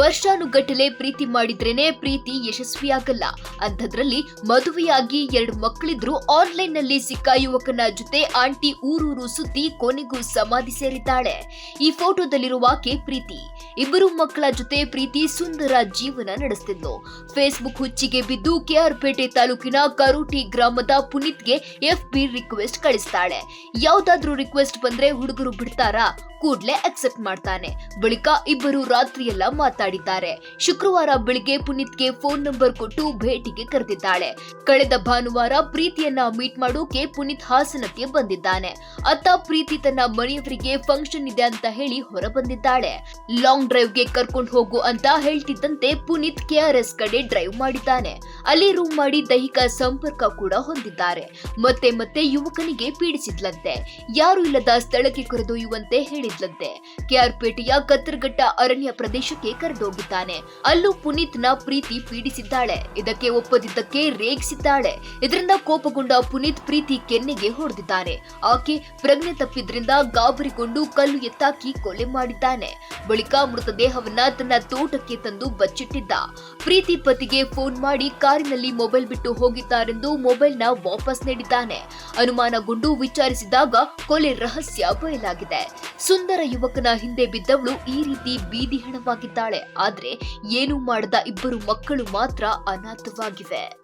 ವರ್ಷಾನುಗಟ್ಟಲೆ ಪ್ರೀತಿ ಮಾಡಿದ್ರೇನೆ ಪ್ರೀತಿ ಯಶಸ್ವಿಯಾಗಲ್ಲ. ಅಂಥದ್ರಲ್ಲಿ ಮದುವೆಯಾಗಿ ಎರಡು ಮಕ್ಕಳಿದ್ರು ಆನ್ಲೈನ್ನಲ್ಲಿ ಸಿಕ್ಕ ಯುವಕನ ಜೊತೆ ಆಂಟಿ ಊರೂರು ಸುತ್ತಿ ಕೊನೆಗೂ ಸಮಾಧಿ ಸೇರಿದ್ದಾಳೆ. ಈ ಫೋಟೋದಲ್ಲಿರುವ ಆಕೆ ಪ್ರೀತಿ. ಇಬ್ಬರು ಮಕ್ಕಳ ಜೊತೆ ಪ್ರೀತಿ ಸುಂದರ ಜೀವನ ನಡೆಸ್ತಿದ್ದು ಫೇಸ್ಬುಕ್ ಹುಚ್ಚಿಗೆ ಬಿದ್ದು ಕೆಆರ್ಪೇಟೆ ತಾಲೂಕಿನ ಕರೋಟಿ ಗ್ರಾಮದ ಪುನೀತ್ಗೆ ಎಫ್ ಬಿ ರಿಕ್ವೆಸ್ಟ್ ಕಳಿಸ್ತಾಳೆ. ಯಾವ್ದಾದ್ರೂ ರಿಕ್ವೆಸ್ಟ್ ಬಂದ್ರೆ ಹುಡುಗರು ಬಿಡ್ತಾರಾ? ಕೂಡ್ಲೆ ಅಕ್ಸೆಪ್ಟ್ ಮಾಡ್ತಾನೆ. ಬಳಿಕ ಇಬ್ಬರು ರಾತ್ರಿಯೆಲ್ಲ ಮಾತಾಡಿದ್ದಾರೆ. ಶುಕ್ರವಾರ ಬೆಳಿಗ್ಗೆ ಪುನೀತ್ಗೆ ಫೋನ್ ನಂಬರ್ ಕೊಟ್ಟು ಭೇಟಿಗೆ ಕರೆದಿದ್ದಾಳೆ. ಕಳೆದ ಭಾನುವಾರ ಪ್ರೀತಿಯನ್ನ ಮೀಟ್ ಮಾಡೋಕೆ ಪುನೀತ್ ಹಾಸನಕ್ಕೆ ಬಂದಿದ್ದಾನೆ. ಅತ್ತ ಪ್ರೀತಿ ತನ್ನ ಮನೆಯವರಿಗೆ ಫಂಕ್ಷನ್ ಇದೆ ಅಂತ ಹೇಳಿ ಹೊರ ಬಂದಿದ್ದಾಳೆ ಲಾಂಗ್ ಡ್ರೈವ್ಗೆ ಕರ್ಕೊಂಡು ಹೋಗು ಅಂತ ಹೇಳ್ತಿದ್ದಂತೆ ಪುನೀತ್ ಕೆಆರ್ಎಸ್ ಕಡೆ ಡ್ರೈವ್ ಮಾಡಿದ್ದಾನೆ. ಅಲ್ಲಿ ರೂಮ್ ಮಾಡಿ ದೈಹಿಕ ಸಂಪರ್ಕ ಕೂಡ ಹೊಂದಿದ್ದಾರೆ. ಮತ್ತೆ ಮತ್ತೆ ಯುವಕನಿಗೆ ಪೀಡಿಸಿದ್ಲಂತೆ. ಯಾರು ಇಲ್ಲದ ಸ್ಥಳಕ್ಕೆ ಕರೆದೊಯ್ಯುವಂತೆ ಹೇಳಿದ್ಲಂತೆ ಕೆಆರ್ಪೇಟೆಯ ಕತ್ತರಘಟ್ಟ ಅರಣ್ಯ ಪ್ರದೇಶಕ್ಕೆ ಕರೆದೋಗಿದ್ದಾನೆ ಅಲ್ಲೂ ಪುನೀತ್ನ ಪ್ರೀತಿ ಪೀಡಿಸಿದ್ದಾಳೆ. ಇದಕ್ಕೆ ಒಪ್ಪದಿದ್ದಕ್ಕೆ ರೇಗಿಸಿದ್ದಾಳೆ. ಇದರಿಂದ ಕೋಪಗೊಂಡ ಪುನೀತ್ ಪ್ರೀತಿ ಕೆನ್ನೆಗೆ ಹೊಡೆದಿದ್ದಾನೆ ಆಕೆ ಪ್ರಜ್ಞೆ ತಪ್ಪಿದ್ರಿಂದ ಗಾಬರಿಗೊಂಡು ಕಲ್ಲು ಎತ್ತಾಕಿ ಕೊಲೆ ಮಾಡಿದ್ದಾನೆ. ಬಳಿಕ ಮೃತದೇಹವನ್ನ ತನ್ನ ತೋಟಕ್ಕೆ ತಂದು ಬಚ್ಚಿಟ್ಟಿದ್ದ. ಪ್ರೀತಿ ಪತಿಗೆ ಫೋನ್ ಮಾಡಿ ಕಾರಿನಲ್ಲಿ ಮೊಬೈಲ್ ಬಿಟ್ಟು ಹೋಗಿದ್ದಾರೆಂದು ಮೊಬೈಲ್ನ ವಾಪಸ್ ನೀಡಿದ್ದಾನೆ. ಅನುಮಾನಗೊಂಡು ವಿಚಾರಿಸಿದಾಗ ಕೊಲೆ ರಹಸ್ಯ ಬಯಲಾಗಿದೆ. ಸುಂದರ ಯುವಕನ ಹಿಂದೆ ಬಿದ್ದವಳು ಈ ರೀತಿ ಬೀದಿ ಹೆಣವಾಗಿದ್ದಾಳೆ ಆದ್ರೆ ಏನು ಮಾಡದ ಇಬ್ಬರು ಮಕ್ಕಳು ಮಾತ್ರ ಅನಾಥವಾಗಿವೆ.